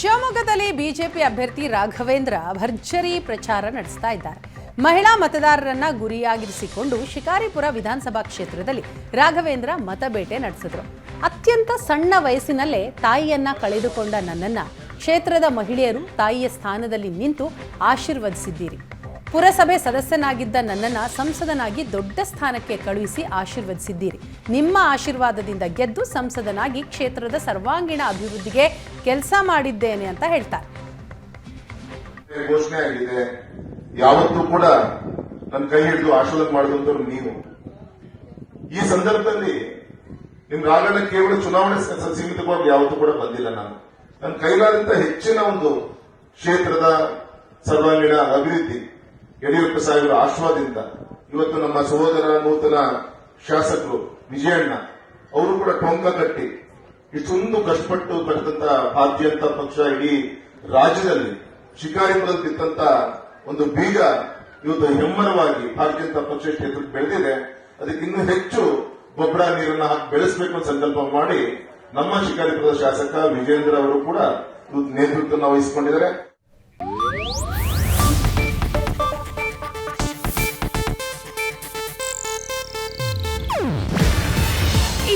ಶಿವಮೊಗ್ಗದಲ್ಲಿ ಬಿಜೆಪಿ ಅಭ್ಯರ್ಥಿ ರಾಘವೇಂದ್ರ ಭರ್ಜರಿ ಪ್ರಚಾರ ನಡೆಸ್ತಾ ಇದ್ದಾರೆ. ಮಹಿಳಾ ಮತದಾರರನ್ನ ಗುರಿಯಾಗಿರಿಸಿಕೊಂಡು ಶಿಕಾರಿಪುರ ವಿಧಾನಸಭಾ ಕ್ಷೇತ್ರದಲ್ಲಿ ರಾಘವೇಂದ್ರ ಮತಬೇಟೆ ನಡೆಸಿದ್ರು. ಅತ್ಯಂತ ಸಣ್ಣ ವಯಸ್ಸಿನಲ್ಲೇ ತಾಯಿಯನ್ನ ಕಳೆದುಕೊಂಡ ನನ್ನನ್ನ ಕ್ಷೇತ್ರದ ಮಹಿಳೆಯರು ತಾಯಿಯ ಸ್ಥಾನದಲ್ಲಿ ನಿಂತು ಆಶೀರ್ವದಿಸಿದ್ದೀರಿ. ಪುರಸಭೆ ಸದಸ್ಯನಾಗಿದ್ದ ನನ್ನನ್ನು ಸಂಸದನಾಗಿ ದೊಡ್ಡ ಸ್ಥಾನಕ್ಕೆ ಕಳುಹಿಸಿ ಆಶೀರ್ವದಿಸಿದ್ದೀರಿ. ನಿಮ್ಮ ಆಶೀರ್ವಾದದಿಂದ ಗೆದ್ದು ಸಂಸದನಾಗಿ ಕ್ಷೇತ್ರದ ಸರ್ವಾಂಗೀಣ ಅಭಿವೃದ್ಧಿಗೆ ಕೆಲಸ ಮಾಡಿದ್ದೇನೆ ಅಂತ ಹೇಳ್ತಾರೆ. ಘೋಷಣೆ ಆಗಿದೆ. ಯಾವತ್ತೂ ಕೂಡ ನನ್ನ ಕೈ ಹಿಡಿದು ಆಶೀರ್ವಾದ ಮಾಡಿದಂತವ್ರು ನೀವು. ಈ ಸಂದರ್ಭದಲ್ಲಿ ನಿಮ್ ರಾಗಣ್ಣ ಕೇವಲ ಚುನಾವಣೆ ಸೀಮಿತವಾಗಿ ಯಾವತ್ತೂ ಕೂಡ ಬಂದಿಲ್ಲ ನಾನು. ನನ್ನ ಕೈಲಾದಂತ ಹೆಚ್ಚಿನ ಒಂದು ಕ್ಷೇತ್ರದ ಸರ್ವಾಂಗೀಣ ಅಭಿವೃದ್ಧಿ ಯಡಿಯೂರಪ್ಪ ಸಾಹೇಬರ ಆಶ್ವಾದಿಂದ ಇವತ್ತು ನಮ್ಮ ಸಹೋದರ ನೂತನ ಶಾಸಕರು ವಿಜಯಣ್ಣ, ಅವರು ಕೂಡ ಟೊಂಕ ಕಟ್ಟಿ ಇಷ್ಟೊಂದು ಕಷ್ಟಪಟ್ಟು ಕಟ್ಟಿದಂತ ಭಾರತೀಯ ಜನತಾ ಪಕ್ಷ ಇಡೀ ರಾಜ್ಯದಲ್ಲಿ ಬಿತ್ತಂತ ಒಂದು ಬೀಗ ಇವತ್ತು ಹೆಮ್ಮರವಾಗಿ ಭಾರತೀಯ ಜನತಾ ಪಕ್ಷ ಬೆಳೆದಿದೆ. ಅದಕ್ಕೆ ಇನ್ನೂ ಹೆಚ್ಚು ಗೊಬ್ಬರ ನೀರನ್ನು ಹಾಕಿ ಬೆಳೆಸಬೇಕು ಅಂತ ಸಂಕಲ್ಪ ಮಾಡಿ ನಮ್ಮ ಶಿಕಾರಿಪುರದ ಶಾಸಕ ವಿಜೇಂದ್ರ ಅವರು ಕೂಡ ನೇತೃತ್ವವನ್ನು ವಹಿಸಿಕೊಂಡಿದ್ದಾರೆ.